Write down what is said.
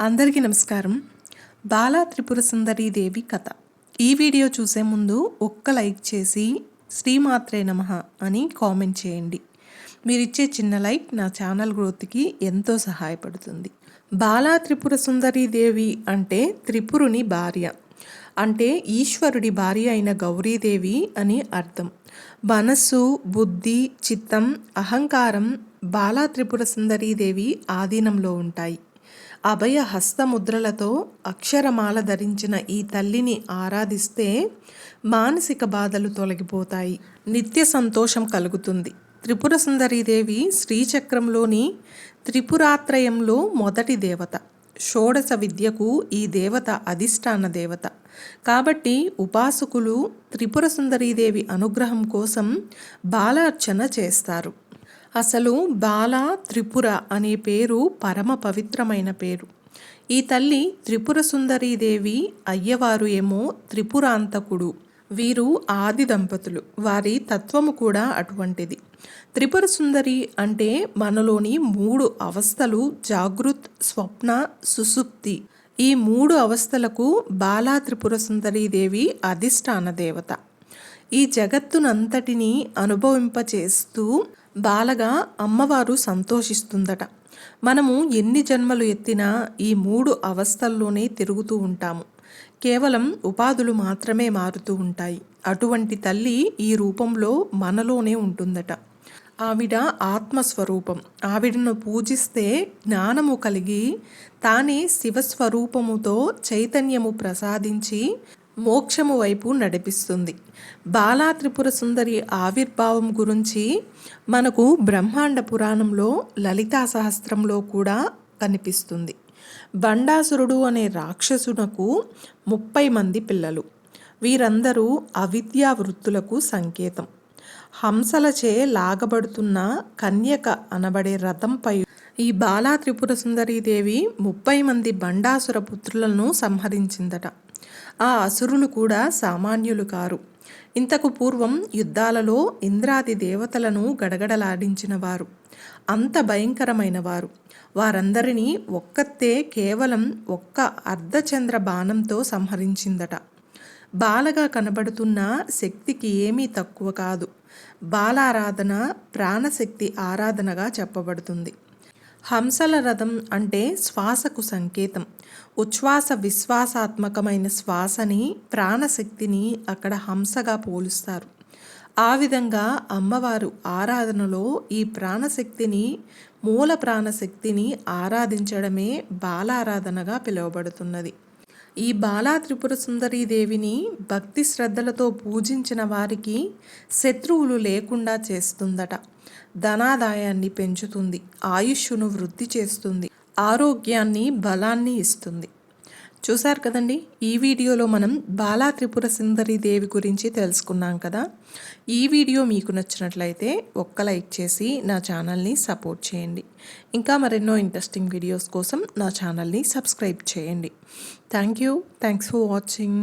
అందరికీ నమస్కారం. బాలా త్రిపుర సుందరీ దేవి కథ. ఈ వీడియో చూసే ముందు ఒక్క లైక్ చేసి శ్రీమాత్రే నమ అని కామెంట్ చేయండి. మీరిచ్చే చిన్న లైక్ నా ఛానల్ గ్రోత్కి ఎంతో సహాయపడుతుంది. బాలా త్రిపుర సుందరీ దేవి అంటే త్రిపురుని భార్య. అంటే ఈశ్వరుడి భార్య అయిన గౌరీదేవి అని అర్థం. మనస్సు బుద్ధి చిత్తం అహంకారం బాలా త్రిపుర సుందరీదేవి ఆధీనంలో ఉంటాయి. అభయ హస్తముద్రలతో అక్షరమాల ధరించిన ఈ తల్లిని ఆరాధిస్తే మానసిక బాధలు తొలగిపోతాయి. నిత్య సంతోషం కలుగుతుంది. త్రిపుర సుందరీదేవి శ్రీచక్రంలోని త్రిపురాత్రయంలో మొదటి దేవత. షోడశ విద్యకు ఈ దేవత అధిష్టాన దేవత. కాబట్టి ఉపాసకులు త్రిపుర సుందరీదేవి అనుగ్రహం కోసం బాలార్చన చేస్తారు. అసలు బాల త్రిపుర అనే పేరు పరమ పవిత్రమైన పేరు. ఈ తల్లి త్రిపుర సుందరీదేవి అయ్యవారు ఏమో త్రిపురాంతకుడు. వీరు ఆది దంపతులు. వారి తత్వము కూడా అటువంటిది. త్రిపుర సుందరి అంటే మనలోని మూడు అవస్థలు జాగృత్ స్వప్న సుసుప్తి. ఈ మూడు అవస్థలకు బాలా త్రిపుర సుందరీదేవి అధిష్టాన దేవత. ఈ జగత్తునంతటినీ అనుభవింపచేస్తూ బాలగా అమ్మవారు సంతోషిస్తుందట. మనము ఎన్ని జన్మలు ఎత్తినా ఈ మూడు అవస్థల్లోనే తిరుగుతూ ఉంటాము. కేవలం ఉపాధులు మాత్రమే మారుతూ ఉంటాయి. అటువంటి తల్లి ఈ రూపంలో మనలోనే ఉంటుందట. ఆవిడ ఆత్మస్వరూపం. ఆవిడను పూజిస్తే జ్ఞానము కలిగి తానే శివస్వరూపముతో చైతన్యము ప్రసాదించి మోక్షము వైపు నడిపిస్తుంది. బాలా త్రిపుర సుందరి ఆవిర్భావం గురించి మనకు బ్రహ్మాండ పురాణంలో లలితా సహస్రంలో కూడా కనిపిస్తుంది. బండాసురుడు అనే రాక్షసునకు ముప్పై మంది పిల్లలు. వీరందరూ అవిద్యా వృత్తులకు సంకేతం. హంసలచే లాగబడుతున్న కన్యక అనబడే రథంపై ఈ బాలా త్రిపుర సుందరీదేవి ముప్పై మంది బండాసుర పుత్రులను సంహరించిందట. ఆ అసురులు కూడా సామాన్యులు కారు. ఇంతకు పూర్వం యుద్ధాలలో ఇంద్రాది దేవతలను గడగడలాడించిన వారు. అంత భయంకరమైన వారు. వారందరినీ ఒక్కతే కేవలం ఒక్క అర్ధచంద్ర బాణంతో సంహరించిందట. బాలగా కనబడుతున్న శక్తికి ఏమీ తక్కువ కాదు. బాలారాధన ప్రాణశక్తి ఆరాధనగా చెప్పబడుతుంది. హంసల రథం అంటే శ్వాసకు సంకేతం. ఉచ్ఛ్వాస విశ్వాసాత్మకమైన శ్వాసని ప్రాణశక్తిని అక్కడ హంసగా పోలుస్తారు. ఆ విధంగా అమ్మవారు ఆరాధనలో ఈ ప్రాణశక్తిని మూల ప్రాణశక్తిని ఆరాధించడమే బాలారాధనగా పిలువబడుతున్నది. ఈ బాలా త్రిపుర సుందరీ దేవిని భక్తి శ్రద్ధలతో పూజించిన వారికి శత్రువులు లేకుండా చేస్తుందట. ధనాదాయాన్ని పెంచుతుంది. ఆయుష్ను వృద్ధి చేస్తుంది. ఆరోగ్యాన్ని బలాన్ని ఇస్తుంది. చూశారు కదండి? ఈ వీడియోలో మనం బాలా త్రిపుర సుందరి దేవి గురించి తెలుసుకున్నాం కదా. ఈ వీడియో మీకు నచ్చినట్లయితే ఒక్క లైక్ చేసి నా ఛానల్ని సపోర్ట్ చేయండి. ఇంకా మరెన్నో ఇంట్రెస్టింగ్ వీడియోస్ కోసం నా ఛానల్ని సబ్స్క్రైబ్ చేయండి. Thank you. Thanks for watching.